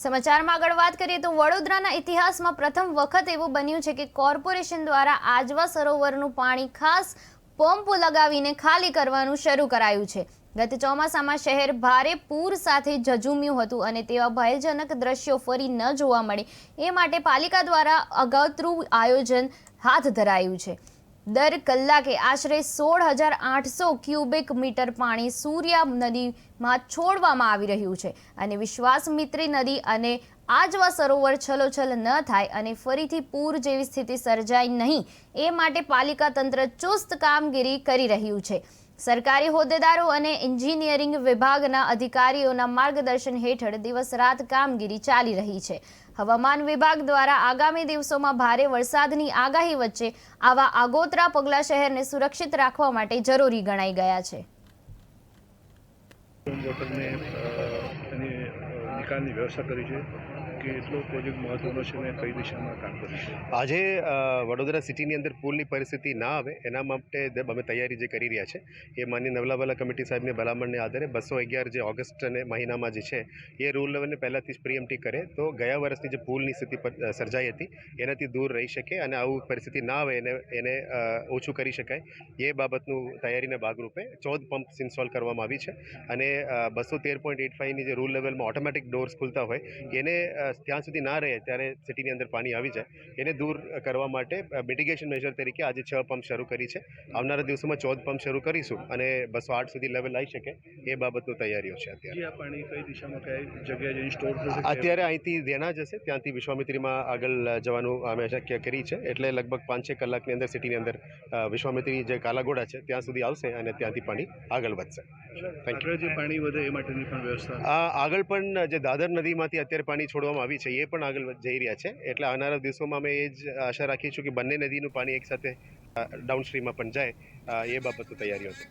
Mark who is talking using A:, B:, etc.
A: સમાચારમાં આગળ વાત કરીએ તો વડોદરાના ઇતિહાસમાં પ્રથમ વખત એવું બન્યું છે કે કોર્પોરેશન દ્વારા આજવા સરોવરનું પાણી ખાસ પંપ લગાવીને ખાલી કરવાનું શરૂ કરાયું છે. ગત ચોમાસામાં શહેર ભારે પૂર સાથે ઝઝુમ્યું હતું અને તેવા ભયજનક દ્રશ્યો ફરી ન જોવા મળે. એ માટે પાલિકા દ્વારા અગાઉતરું આયોજન હાથ ધરાયું છે. દર કલાકે આશરે સોળ હજાર આઠસો ક્યુબિક મીટર પાણી સૂર્યા નદીમાં છોડવામાં આવી રહ્યું છે. અને વિશ્વાસમિત્રી નદી અને આજવા સરોવર છલોછલ ન થાય અને ફરીથી પૂર જેવી સ્થિતિ સર્જાય નહીં, એ માટે પાલિકા તંત્ર ચુસ્ત કામગીરી કરી રહ્યું છે. સરકારી હોદ્દેદારો અને એન્જિનિયરિંગ વિભાગના અધિકારીઓના માર્ગદર્શન હેઠળ દિવસ રાત કામગીરી ચાલી રહી છે. હવામાન વિભાગ દ્વારા આગામી દિવસોમાં ભારે વરસાદની આગાહી વચ્ચે આવા આગોતરા પગલાં શહેરને સુરક્ષિત રાખવા માટે જરૂરી ગણાઈ ગયા છે.
B: નિકાલની વ્યવસ્થા કરી છે. કે એટલો પ્રોજેક્ટ મહત્વનો છે અને કઈ દિશામાં કામ કરીશું
C: આજે વડોદરા સિટીની અંદર પુલની પરિસ્થિતિ ના આવે, એના માટે અમે તૈયારી જે કરી રહ્યા છે, એ માન્ય નવલાવાલા કમિટી સાહેબની ભલામણને આધારે બસો અગિયાર જે ઓગસ્ટ અને મહિનામાં જે છે, એ રૂલ લેવલને પહેલાંથી જ પ્રીએમટી કરે. તો ગયા વર્ષની જે પુલની સ્થિતિ સર્જાઈ હતી, એનાથી દૂર રહી શકે અને આવું પરિસ્થિતિ ના આવે એને એને ઓછું કરી શકાય. એ બાબતનું તૈયારીના ભાગરૂપે ચૌદ પંપ્સ ઇન્સ્ટોલ કરવામાં આવી છે અને બસો તેર પોઈન્ટ એટ ફાઇવની જે રૂલ લેવલમાં ઓટોમેટિક ડોર્સ ખુલતા હોય, એને ત્યાં સુધી ના રહે ત્યારે સિટીની અંદર પાણી આવી જાય. એને દૂર કરવા માટે મિટિગેશન મેજર તરીકે આજે છ પંપ શરૂ કરી છે. આવનારા દિવસોમાં ચૌદ પંપ શરૂ કરીશું અને બસો આઠ સુધી લેવલ આવી શકે એ બાબતનું તૈયારીઓ છે અત્યારે.
B: પાણી કઈ દિશામાં કઈ જગ્યાએ જઈને સ્ટોર
C: અત્યારે અહીંથી દેના જશે ત્યાંથી વિશ્વામિત્રીમાં આગળ જવાનું અમે શક્ય કરી છે. એટલે લગભગ પાંચ છ કલાકની અંદર સિટીની અંદર વિશ્વામિત્રી જે કાલાઘોડા છે ત્યાં સુધી આવશે અને ત્યાંથી પાણી આગળ વધશે. થેન્ક યુ
B: જે પાણી વધે એ માટેની પણ વ્યવસ્થા.
C: આ આગળ પણ જે દાદર નદીમાંથી અત્યારે પાણી છોડવામાં આવી છે, એ પણ આગળ જઈ રહ્યા છે. એટલે આવનારા દિવસોમાં અમે એ જ આશા રાખીશું કે બંને નદીનું પાણી એકસાથે ડાઉન સ્ટ્રીમમાં પણ જાય એ બાબતની તૈયારીઓ છે.